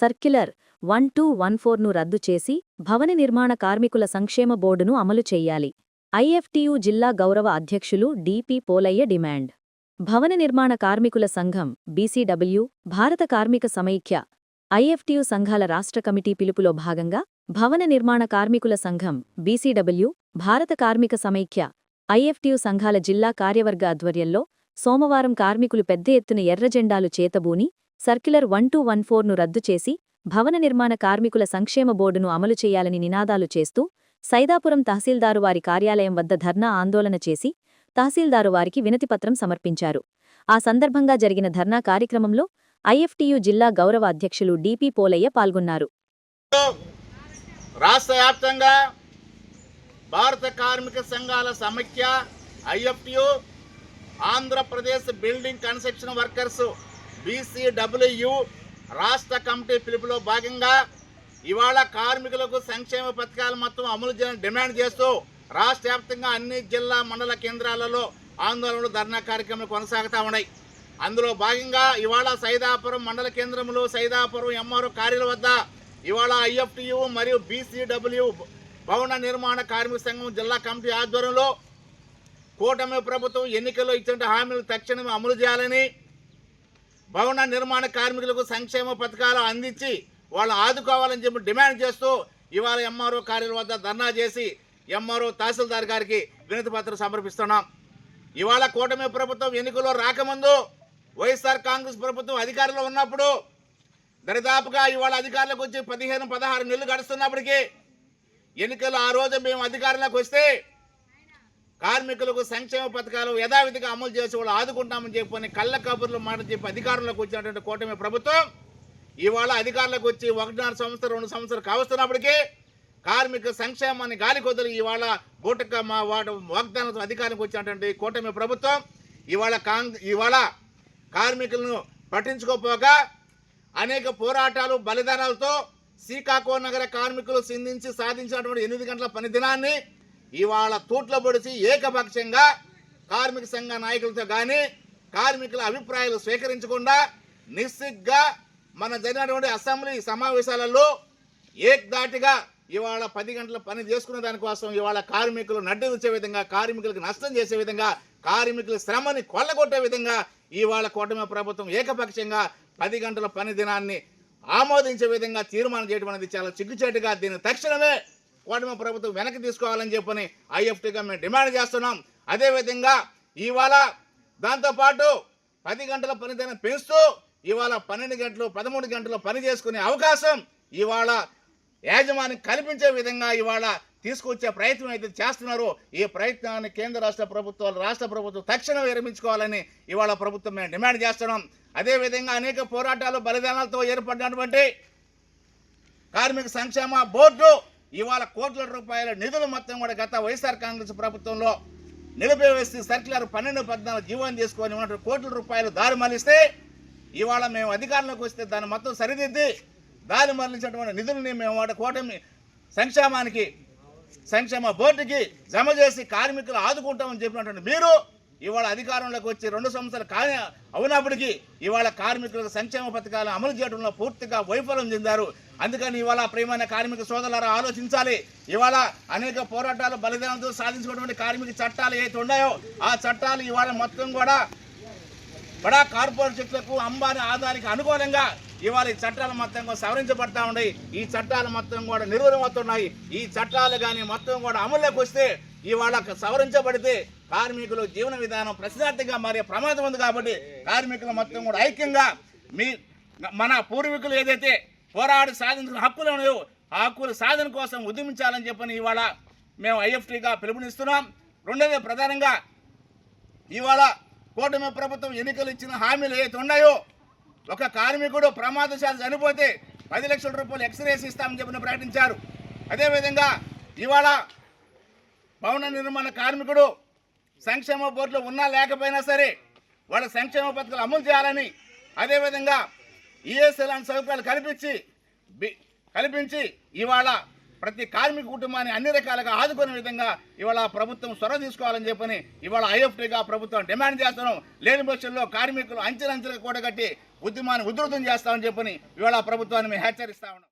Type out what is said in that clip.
Circular one two one ఫోర్ను రద్దు చేసి భవన నిర్మాణ కార్మికుల సంక్షేమ బోర్డును అమలు చేయాలి. ఐఎఫ్టియు జిల్లా గౌరవ అధ్యక్షులు డిపి పోలయ్య డిమాండ్. భవన నిర్మాణ కార్మికుల సంఘం బీసీడబ్ల్యూ భారత కార్మిక సమైక్య ఐఎఫ్టియు సంఘాల రాష్ట్ర కమిటీ పిలుపులో భాగంగా భవన నిర్మాణ కార్మికుల సంఘం బీసీడబ్ల్యూ భారత కార్మిక సమైక్య ఐఎఫ్టియు సంఘాల జిల్లా కార్యవర్గ ఆధ్వర్యంలో సోమవారం కార్మికులు పెద్ద ఎత్తున ఎర్రజెండాలు చేతబూని సర్క్యులర్ వన్ టూ వన్ ఫోర్ను రద్దు చేసి భవన నిర్మాణ కార్మికుల సంక్షేమ బోర్డును అమలు చేయాలని నినాదాలు చేస్తూ సైదాపురం తహసీల్దారు వారి కార్యాలయం వద్ద ధర్నా ఆందోళన చేసి తహసీల్దారు వారికి వినతిపత్రం సమర్పించారు. ఆ సందర్భంగా జరిగిన ధర్నా కార్యక్రమంలో ఐఎఫ్టియు జిల్లా గౌరవ అధ్యక్షులు డిపి పోలయ్య పాల్గొన్నారు. రాష్ట్ర వ్యాప్తంగా భారత కార్మిక సంఘాల సమైక్య IFTU Andhra Pradesh building construction workers BCW రాష్ట్ర కమిటీ పిలుపులో భాగంగా ఇవాళ కార్మికులకు సంక్షేమ పథకాలు మొత్తం అమలు చేయాలని డిమాండ్ చేస్తూ రాష్ట్ర వ్యాప్తంగా అన్ని జిల్లా మండల కేంద్రాలలో ఆందోళనలు ధర్నా కార్యక్రమాలు కొనసాగుతూ ఉన్నాయి. అందులో భాగంగా ఇవాళ సైదాపురం మండల కేంద్రంలో సైదాపురం ఎంఆర్ఓ కార్యాలయం వద్ద ఇవాళ ఐఎఫ్టియు మరియు బీసీడబ్ల్యూ భవన నిర్మాణ కార్మిక సంఘం జిల్లా కమిటీ ఆధ్వర్యంలో కూటమి ప్రభుత్వం ఎన్నికల్లో ఇచ్చిన హామీలు తక్షణమే అమలు చేయాలని భవన నిర్మాణ కార్మికులకు సంక్షేమ పథకాలు అందించి వాళ్ళు ఆదుకోవాలని చెప్పి డిమాండ్ చేస్తూ ఇవాళ ఎంఆర్ఓ కార్యాలయం వద్ద ధర్నా చేసి ఎంఆర్ఓ తహసీల్దార్ గారికి వినతి పత్రం సమర్పిస్తున్నాం. ఇవాళ కూటమి ప్రభుత్వం ఎన్నికల్లో రాకముందు వైఎస్ఆర్ కాంగ్రెస్ ప్రభుత్వం అధికారంలో ఉన్నప్పుడు దరిదాపుగా ఇవాళ అధికారంలోకి వచ్చి పదిహేను పదహారు నెలలు గడుస్తున్నప్పటికీ ఎన్నికలు ఆ రోజు మేము అధికారంలోకి వస్తే కార్మికులకు సంక్షేమ పథకాలు యథావిధిగా అమలు చేసి వాళ్ళు ఆదుకుంటామని చెప్పని కళ్ళ కబుర్లు మాట చెప్పి అధికారంలోకి వచ్చినటువంటి కూటమి ప్రభుత్వం ఇవాళ అధికారులకు వచ్చి ఒకటిన్నర సంవత్సరం రెండు సంవత్సరాలు కావస్తున్నప్పటికీ కార్మిక సంక్షేమాన్ని గాలి కొద్దలు ఇవాళ బూటక మా వాటి వాగ్దానం అధికారానికి వచ్చినటువంటి కూటమి ప్రభుత్వం ఇవాళ కాంగ్ ఇవాళ కార్మికులను పట్టించుకోపోగా అనేక పోరాటాలు బలిదానాలతో శ్రీకాకుళ నగర కార్మికులు సింధించి సాధించినటువంటి ఎనిమిది గంటల పని దినాన్ని ఇవాళ తూట్లు పొడిచి ఏకపక్షంగా కార్మిక సంఘ నాయకులతో కానీ కార్మికుల అభిప్రాయాలు స్వీకరించకుండా నిస్సిగ్గా మన జరిగినటువంటి అసెంబ్లీ సమావేశాలలో ఏకదాటిగా ఇవాళ పది గంటల పని చేసుకునే దానికోసం ఇవాళ కార్మికులు నడ్డి విధంగా కార్మికులకు నష్టం చేసే విధంగా కార్మికుల శ్రమని కొల్లగొట్టే విధంగా ఇవాళ కూటమి ప్రభుత్వం ఏకపక్షంగా పది గంటల పని దినాన్ని ఆమోదించే విధంగా తీర్మానం చేయడం అనేది చాలా చిగ్గుచేటుగా దీన్ని తక్షణమే కూటమి ప్రభుత్వం వెనక్కి తీసుకోవాలని చెప్పని ఐఎఫ్టీగా మేము డిమాండ్ చేస్తున్నాం. అదేవిధంగా ఇవాళ దాంతోపాటు పది గంటల పనిదినం పెంచుతూ ఇవాళ పన్నెండు గంటలు పదమూడు గంటలు పని చేసుకునే అవకాశం ఇవాళ యాజమాన్యం కల్పించే విధంగా ఇవాళ తీసుకొచ్చే ప్రయత్నం అయితే చేస్తున్నారు. ఈ ప్రయత్నాన్ని కేంద్ర రాష్ట్ర ప్రభుత్వాలు రాష్ట్ర ప్రభుత్వం తక్షణం విరమించుకోవాలని ఇవాళ ప్రభుత్వం మేము డిమాండ్ చేస్తున్నాం. అదేవిధంగా అనేక పోరాటాలు బలిదానాలతో ఏర్పడినటువంటి కార్మిక సంక్షేమ బోర్డు ఇవాళ కోట్ల రూపాయల నిధులు మొత్తం కూడా గత వైఎస్ఆర్ కాంగ్రెస్ ప్రభుత్వంలో నిలిపివేసి సర్క్యులర్ పన్నెండు పద్నాలుగు జీవనం తీసుకొని ఉన్నటువంటి కోట్ల రూపాయలు దారి మళ్ళిస్తే ఇవాళ మేము అధికారంలోకి వస్తే దాన్ని మొత్తం సరిదిద్ది దారి మళ్ళించినటువంటి నిధులని మేము వాటి కూటమి సంక్షేమానికి సంక్షేమ బోర్డుకి జమ చేసి కార్మికులు ఆదుకుంటామని చెప్పినటువంటి మీరు ఇవాళ అధికారంలోకి వచ్చి రెండు సంవత్సరాలు కానీ అవునప్పటికీ ఇవాళ కార్మికులకు సంక్షేమ పథకాలు అమలు చేయడంలో పూర్తిగా వైఫల్యం చెందారు. అందుకని ఇవాళ ప్రియమైన కార్మిక సోదరులారా ఆలోచించాలి. ఇవాళ అనేక పోరాటాలు బలిదానంతో సాధించుకున్నటువంటి కార్మిక చట్టాలు ఏవైతే ఉన్నాయో ఆ చట్టాలు ఇవాళ మొత్తం కూడా బడా కార్పొరేట్లకు అంబానీ ఆదానికి అనుకూలంగా ఇవాళ ఈ చట్టాలు మొత్తం కూడా సవరించబడతా ఉన్నాయి. ఈ చట్టాలు మొత్తం కూడా నిర్వహణమవుతున్నాయి ఈ చట్టాలు కానీ మొత్తం కూడా అమల్లోకి వస్తే ఇవాళ సవరించబడితే కార్మికుల జీవన విధానం ప్రశ్నార్థంగా మారే ప్రమాదం ఉంది కాబట్టి కార్మికులు మొత్తం కూడా ఐక్యంగా మీ మన పూర్వీకులు ఏదైతే పోరాడి సాధించిన హక్కులు ఆ హక్కుల సాధన కోసం ఉద్యమించాలని చెప్పని ఇవాళ మేము ఐఎఫ్టీగా పిలుపునిస్తున్నాం. రెండోది ప్రధానంగా ఇవాళ కూటమి ప్రభుత్వం ఎన్నికలు ఇచ్చిన హామీలు ఏవైతే ఉన్నాయో ఒక కార్మికుడు ప్రమాదశాలు చనిపోతే పది లక్షల రూపాయలు ఎక్స్రేస్ ఇస్తామని చెప్పిన ప్రకటించారు. అదేవిధంగా ఇవాళ భవన నిర్మాణ కార్మికుడు సంక్షేమ బోర్డులో ఉన్నా లేకపోయినా సరే వాళ్ళ సంక్షేమ పథకాలు అమలు చేయాలని అదేవిధంగా ఈఎస్ఐ లాంటి సౌకర్యాలు కల్పించి బి- కల్పించి ఇవాళ ప్రతి కార్మిక కుటుంబాన్ని అన్ని రకాలుగా ఆదుకునే విధంగా ఇవాళ ప్రభుత్వం చొరవ తీసుకోవాలని చెప్పని ఇవాళ ఐఎఫ్టీగా ప్రభుత్వం డిమాండ్ చేస్తున్నాం. లేని పక్షంలో కార్మికులు అంచెలంచెలుగా కూడగట్టి ఉద్యమాన్ని ఉధృతం చేస్తామని చెప్పని ఇవాళ ప్రభుత్వాన్ని మేము హెచ్చరిస్తా ఉన్నాం.